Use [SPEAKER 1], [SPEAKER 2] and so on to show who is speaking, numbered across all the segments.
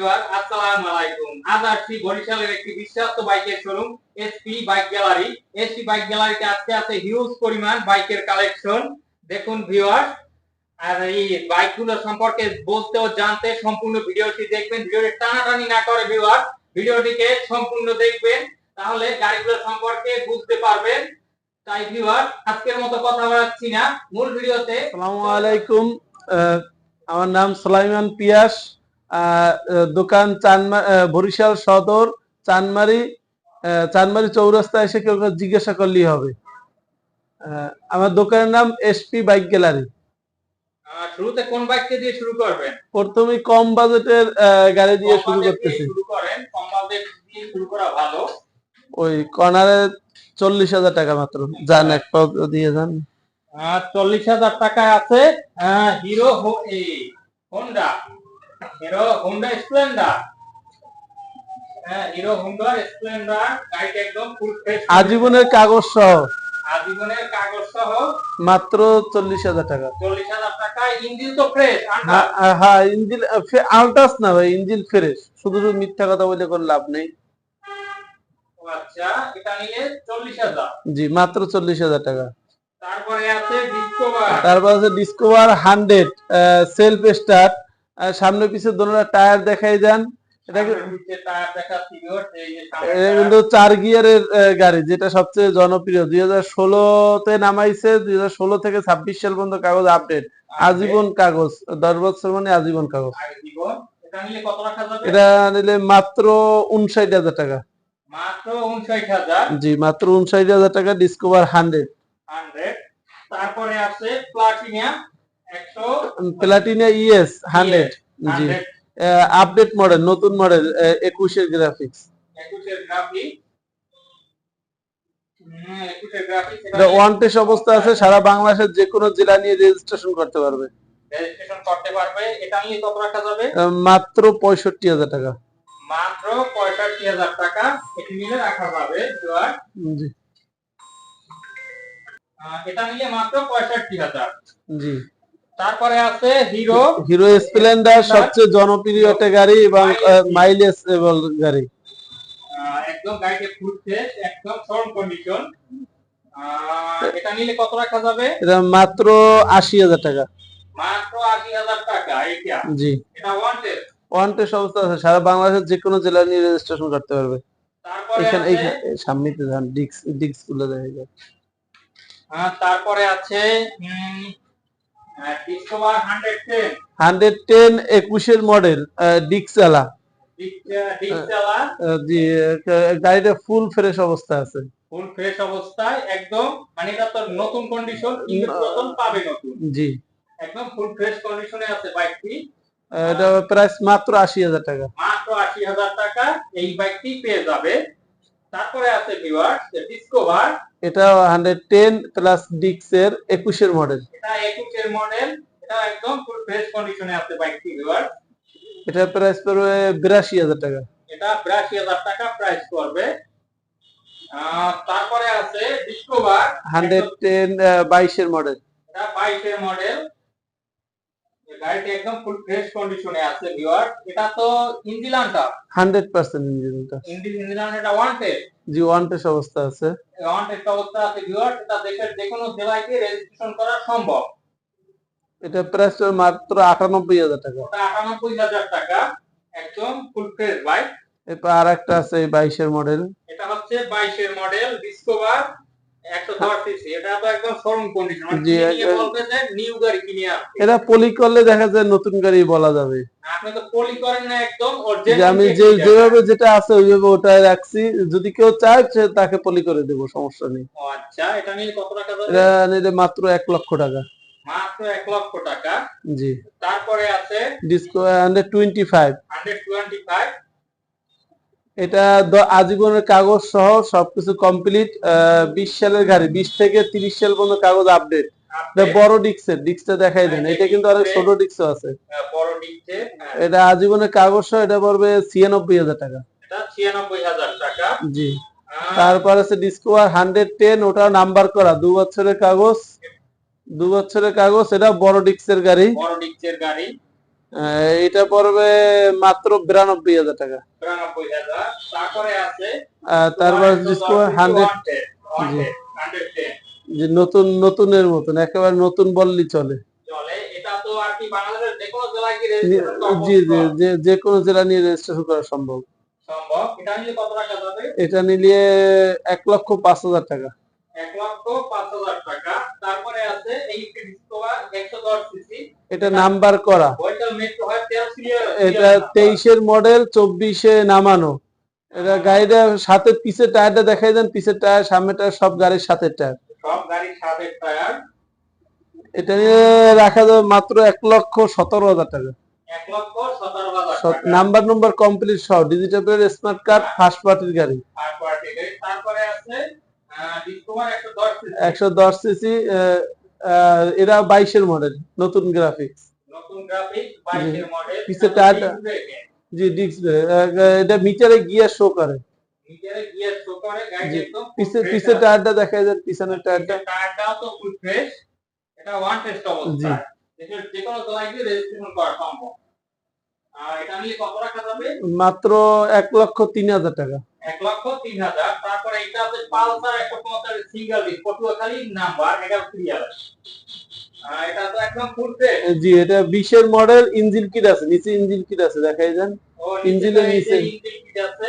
[SPEAKER 1] না করে ভিডিওটিকে সম্পূর্ণ দেখবেন। তাহলে গাড়িগুলো সম্পর্কে বুঝতে পারবেন। তাই ভিউয়ার আজকের মতো কথা বলাচ্ছি না। মূল ভিডিওতে
[SPEAKER 2] আমার নাম সুলাইমান পিয়াস। দোকান চানমা বরিশাল সদর চানমারি চানমারি চৌরাস্তা এসে কেউ জিজ্ঞাসা করলেই হবে। আমার দোকানের নাম এসপি বাইক গ্যালারি
[SPEAKER 1] শুরুতে কোন বাইককে দিয়ে শুরু করবেন?
[SPEAKER 2] প্রথমে কম বাজেটের গাড়ি দিয়ে শুরু করতেছি।
[SPEAKER 1] শুরু করেন কম বাজেট দিয়ে শুরু করা ভালো।
[SPEAKER 2] ওই কর্নারে চল্লিশ হাজার টাকা মাত্র। যান এক পাও দিয়ে যান।
[SPEAKER 1] চল্লিশ হাজার টাকায় আছে Hero Honda Hero Honda Splendor. Hero Honda Splendor গাড়িটা একদম ফুল ফ্রেশ
[SPEAKER 2] আজীবনের কাগজ সহ?
[SPEAKER 1] আজীবনের কাগজ সহ।
[SPEAKER 2] মাত্র চল্লিশ হাজার টাকা।
[SPEAKER 1] চল্লিশ হাজার টাকা ইঞ্জিন তো ফ্রেশ
[SPEAKER 2] হ্যাঁ আহ, হ্যাঁ ইঞ্জিন আলটাস না ভাই ইঞ্জিন ফ্রেশ শুধু শুধু মিথ্যা কথা বলে কোনো লাভ নেই।
[SPEAKER 1] আচ্ছা এটা নিলে চল্লিশ হাজার।
[SPEAKER 2] জি মাত্র চল্লিশ হাজার টাকা।
[SPEAKER 1] তারপরে আছে ডিসকভার
[SPEAKER 2] তারপর আছে ডিসকভার হান্ড্রেড সেলফ স্টার্ট সামনে পিছে দোনোটা টায়ার দেখাই এটা। কিন্তু চার গিয়ারের গাড়ি যেটা সবচেয়ে জনপ্রিয়। দুই হাজার ষোলোতে নামাইছে দুই হাজার ষোলো থেকে ছাব্বিশ সাল পর্যন্ত কাগজ আপডেট। আজীবন কাগজ দশ বছর মানে আজীবন কাগজ।
[SPEAKER 1] এটা নিলে
[SPEAKER 2] মাত্র উনষাট হাজার টাকা।
[SPEAKER 1] মাত্র হাজার?
[SPEAKER 2] জি মাত্র উনষাট হাজার টাকা ডিসকভার হান্ড্রেড
[SPEAKER 1] হান্ড্রেড তারপরে আছে প্লাটিনিয়া একশো
[SPEAKER 2] প্লাটিনা ইএস হান্ড্রেড জি। আপডেট মডেল নতুন মডেল একুশের গ্রাফিক্স
[SPEAKER 1] একুশের গ্রাফিক একুশের
[SPEAKER 2] এটা অবস্থা আছে সারা বাংলাদেশের যে কোনো জেলা নিয়ে রেজিস্ট্রেশন করতে পারবে।
[SPEAKER 1] রেজিস্ট্রেশন করতে পারবে। এটা নিয়ে কত রাখা যাবে?
[SPEAKER 2] মাত্র পঁয়ষট্টি হাজার টাকা।
[SPEAKER 1] মাত্র পঁয়ষট্টি হাজার টাকা এটি রাখা যাবে
[SPEAKER 2] জি।
[SPEAKER 1] এটা নিলে মাত্র পঁয়ষট্টি হাজার।
[SPEAKER 2] জি।
[SPEAKER 1] তারপরে আছে হিরো
[SPEAKER 2] হিরো স্প্লেন্ডার সবচেয়ে জনপ্রিয় একটা গাড়ি এবং মাইলেজ এবল গাড়ি।
[SPEAKER 1] একদম গাড়িতে ফুল ফ্রেশ একদম শোরুম কন্ডিশন এটা নিলে কত রাখা যাবে?
[SPEAKER 2] এটা মাত্র আশি হাজার টাকা।
[SPEAKER 1] মাত্র আশি হাজার টাকা এটা
[SPEAKER 2] জি।
[SPEAKER 1] এটা ওয়ান্টেড
[SPEAKER 2] ওয়ান টেস্ট অবস্থা আছে সারা বাংলাদেশের যে কোনো জেলা নিয়ে রেজিস্ট্রেশন করতে পারবে। এখানে এইখানে সামনেতে যান ডিক্স ডিক্সগুলো দেখা যায়।
[SPEAKER 1] তারপরে আছে হান্ড্রেড টেন
[SPEAKER 2] হান্ড্রেড টেন একুশের মডেল ডিক্সালা জি গাড়িটা ফুল ফ্রেশ অবস্থা আছে।
[SPEAKER 1] ফুল ফ্রেশ অবস্থায় একদম মানে এটা তো নতুন কন্ডিশন নতুন পাবে নতুন।
[SPEAKER 2] জি।
[SPEAKER 1] একদম ফুল ফ্রেশ কন্ডিশনে আছে বাইকটি
[SPEAKER 2] এটা প্রাইস মাত্র আশি হাজার টাকা।
[SPEAKER 1] মাত্র আশি হাজার টাকা এই বাইকটি পেয়ে যাবে। তারপরে আছে ভিউয়ার ডিসকভার
[SPEAKER 2] এটা হান্ড্রেড টেন প্লাস ডিক্সের একুশের মডেল
[SPEAKER 1] এটা একুশের মডেল এটা একদম ফুল ফ্রেশ কন্ডিশনে আছে বাইকটি ভিউয়ার
[SPEAKER 2] এটা প্রাইস পড়বে বিরাশি হাজার টাকা।
[SPEAKER 1] এটা বিরাশি হাজার টাকা প্রাইস করবে আহ, তারপরে আছে ডিসকভার
[SPEAKER 2] হান্ড্রেড টেন বাইশের মডেল
[SPEAKER 1] এটা বাইশের মডেল গাড়িটি একদম ফুল ফ্রেশ কন্ডিশনে আছে ভিউয়ার এটা তো
[SPEAKER 2] হান্ড্রেড পার্সেন্ট ইঞ্জিনটা জি ওয়ান টেস্ট অবস্থা আছে।
[SPEAKER 1] অবস্থা আছে ভিউয়ার এটা দেশের যে কোনো জেলায় গিয়ে রেজিস্ট্রেশন করা সম্ভব।
[SPEAKER 2] এটা প্রাইস মাত্র আটানব্বই হাজার টাকা।
[SPEAKER 1] ওটা আটানব্বই হাজার টাকা। একদম ফুল ফ্রেশ বাইক
[SPEAKER 2] এরপর আর একটা আছে বাইশের মডেল
[SPEAKER 1] এটা হচ্ছে বাইশের মডেল ডিসকভার এটা তো একদম শোরুম কন্ডিশন
[SPEAKER 2] জি,
[SPEAKER 1] নিয়ে
[SPEAKER 2] একদম।
[SPEAKER 1] বলতে যে নিউ গাড়ি কিনে আসছে
[SPEAKER 2] এটা পলি করলে দেখা যায় নতুন গাড়ি বলা যাবে।
[SPEAKER 1] আপনি তো পলি করেন না একদম
[SPEAKER 2] যে আমি যে যেভাবে যেটা আছে ওইভাবে ওটাই রাখছি। যদি কেউ চায় সে তাকে পলি করে দেবো সমস্যা নেই।
[SPEAKER 1] আচ্ছা এটা নিয়ে কত টাকা
[SPEAKER 2] এটা মাত্র এক লক্ষ টাকা।
[SPEAKER 1] মাত্র এক লক্ষ টাকা।
[SPEAKER 2] জি।
[SPEAKER 1] তারপরে আছে
[SPEAKER 2] Disco hundred twenty five
[SPEAKER 1] hundred twenty five
[SPEAKER 2] এটা আজীবনের কাগজ সহ সবকিছু কমপ্লিট বিশ সালের গাড়ি বিশ থেকে তিরিশ সাল পর্যন্ত কাগজ আপডেট বড় ডিক্সের ডিক্সটা দেখাই দেন। এটা কিন্তু অনেক ছোট ডিক্সও আছে। এটা আজীবনের কাগজ সহ এটা পড়বে ছিয়ানব্বই হাজার টাকা। জি। তারপর আছে ডিসকভার হান্ড্রেড টেন ওটা নাম্বার করা। দু বছরের কাগজ দু বছরের কাগজ এটা বড় ডিক্সের গাড়ি।
[SPEAKER 1] বড় ডিক্সের গাড়ি।
[SPEAKER 2] এটা পড়বে মাত্র বিরানব্বই হাজার টাকা।
[SPEAKER 1] তারপরে
[SPEAKER 2] হান্ড্রেড জি। যে নতুন নতুনের মতন একেবারে নতুন বললি চলে। জি জি যে কোনো জেলা নিয়ে রেজিস্ট্রেশন করা সম্ভব।
[SPEAKER 1] এটা নিলে
[SPEAKER 2] এক লক্ষ পাঁচ হাজার টাকা।
[SPEAKER 1] এক লক্ষ পাঁচ হাজার টাকা। তারপরে আছে এই ডিসকভার একশো দশ সিসি।
[SPEAKER 2] এটা নাম্বার করা। এটা তেইশের মডেল চব্বিশে নামানো। এটা গাড়িটা সাথে পিছের টায়ারটা দেখাই দেন পিছের টায়ার সামনের টায়ার সব গাড়ির সাথে টায়ার।
[SPEAKER 1] সব গাড়ির সাথে টায়ার।
[SPEAKER 2] এটা নিয়ে রাখা যাবে মাত্র এক লক্ষ সতেরো হাজার টাকা। নাম্বার নম্বর কমপ্লিট সহ ডিজিটাল স্মার্ট কার্ড ফার্স্ট পার্টির গাড়ি।
[SPEAKER 1] তারপরে আছে একশো দশ সিসি
[SPEAKER 2] একশো দশ সিসি এরা বাইশের মডেল নতুন গ্রাফিক্স পিছে টায়ারটা- জি ডিস্ক এটা মিটারে গিয়ার শো করে। পিছে টায়ারটা দেখা যায় পিছনের। টায়ারটা
[SPEAKER 1] তো ফুল ফ্রেশ এটা ওয়ান টেস্ট অবস্থা। যে কোনো জেলায় গিয়ে রেজিস্ট্রেশন করা সম্ভব আর এটা নিলে কত টাকা যাবে
[SPEAKER 2] মাত্র এক লক্ষ তিন হাজার টাকা।
[SPEAKER 1] এক লক্ষ তিন হাজার। তারপরে এটা আছে পালসার একশো পঞ্চাশ সিঙ্গেল পটুয়াখালী নাম্বার এগারো সিরিয়াল এটা তো একদম ফুল
[SPEAKER 2] জি এটা বিশের মডেল ইঞ্জিন কিট আছে নিচে ইঞ্জিন কিট আছে দেখাই যান। ইঞ্জিনের
[SPEAKER 1] নিচে
[SPEAKER 2] নিচে।
[SPEAKER 1] ইঞ্জিন কিট আছে।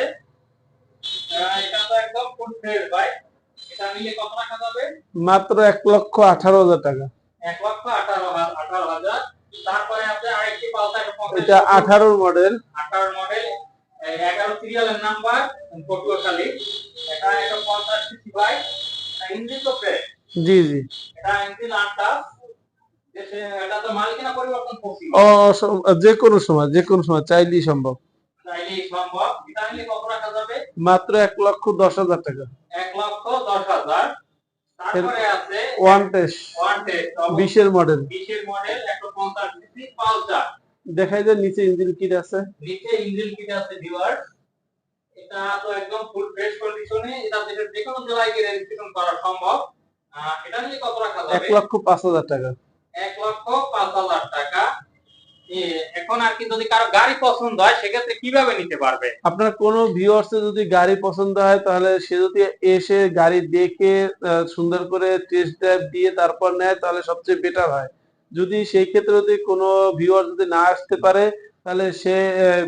[SPEAKER 1] আহ, এটা তো একদম ফুল ভাই। এটা নিলে কত টাকা যাবে?
[SPEAKER 2] মাত্র এক লক্ষ আঠারো হাজার টাকা।
[SPEAKER 1] এক লক্ষ আঠারো হাজার আঠারো হাজার তারপরে আছে আরেকটি পালসার একশো পঞ্চাশ
[SPEAKER 2] এটা আঠারোর মডেল
[SPEAKER 1] আঠারো মডেল এগারো সিরিয়ালের নাম্বার পটুয়াখালী। এটা একশো পঞ্চাশ সিসি বাইক ইঞ্জিন তো ফ্রেশ
[SPEAKER 2] জি জি।
[SPEAKER 1] এটা ইঞ্জিন আনটাস এটা তো মালিকানা পরিবর্তন পসিবল
[SPEAKER 2] ও যে কোনো সময় যে কোনো সময় চাইলেই সম্ভব।
[SPEAKER 1] এটা
[SPEAKER 2] মাত্র এক লক্ষ দশ হাজার টাকা।
[SPEAKER 1] এক লক্ষ দশ হাজার। তারপরে আছে
[SPEAKER 2] ওয়ান টেস্ট বিশের মডেল
[SPEAKER 1] বিশের মডেল একশো পঞ্চাশ পালসার।
[SPEAKER 2] দেখাই যায় নিচে ইঞ্জিন কিট আছে।
[SPEAKER 1] নিচে ইঞ্জিন কিট আছে ভিউয়ার এটা তো একদম ফুল ফ্রেশ কন্ডিশনে এটা দেশের যে কোনো জেলায় গিয়ে রেজিস্ট্রেশন করা সম্ভব। এটা নিয়ে কত
[SPEAKER 2] এক
[SPEAKER 1] যাবে?
[SPEAKER 2] লক্ষ পাঁচ হাজার টাকা।
[SPEAKER 1] এক লক্ষ পাঁচ হাজার টাকা। এখন আর কি যদি কারও গাড়ি পছন্দ হয় সেক্ষেত্রে কীভাবে নিতে পারবে?
[SPEAKER 2] আপনার কোনো ভিউয়ার্স যদি গাড়ি পছন্দ হয় তাহলে সে যদি এসে গাড়ি দেখে সুন্দর করে টেস্ট ড্রাইভ দিয়ে তারপর নেয় তাহলে সবচেয়ে বেটার হয়। যদি সেই ক্ষেত্রে যদি কোনো ভিউয়ার যদি না আসতে পারে, তাহলে সে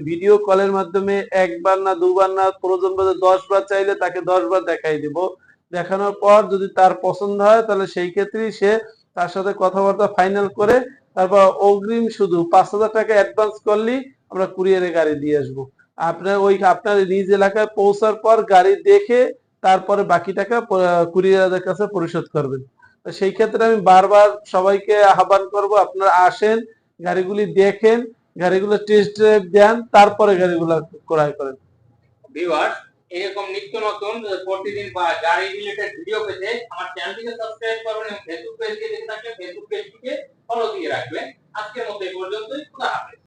[SPEAKER 2] ভিডিও কলের মাধ্যমে একবার না দুবার না প্রয়োজন বোধ দশ বার চাইলে তাকে দশ বার দেখাই দিব। দেখানোর পর যদি তার পছন্দ হয়, তাহলে সেই ক্ষেত্রেই সে তার সাথে কথাবার্তা ফাইনাল করে তারপর অগ্রিম শুধু পাঁচ হাজার টাকা অ্যাডভান্স করলেই আমরা কুরিয়ারে গাড়ি দিয়ে আসব। আপনার ওই আপনার নিজ এলাকায় পৌঁছার পর গাড়ি দেখে তারপরে বাকি টাকা কুরিয়ারদের কাছে পরিশোধ করবেন। তো সেই ক্ষেত্রে আমি বারবার সবাইকে আহ্বান করব, আপনারা আসেন, গাড়িগুলি দেখেন, গাড়িগুলো টেস্ট ড্রাইভ দেন, তারপরে গাড়িগুলো ক্রয় করেন।
[SPEAKER 1] ভিউয়ার এরকম নিত্য নতুন প্রতিদিন বা গাড়ি রিলেটেড ভিডিও পেতে আমার চ্যানেলটিকে সাবস্ক্রাইব করবেন এবং ফেসবুক পেজকে দেখে থাকলে ফেসবুক পেজটিকে ফলো দিয়ে রাখবেন। আজকের মতো এই পর্যন্তই, খুদা হাফেজ।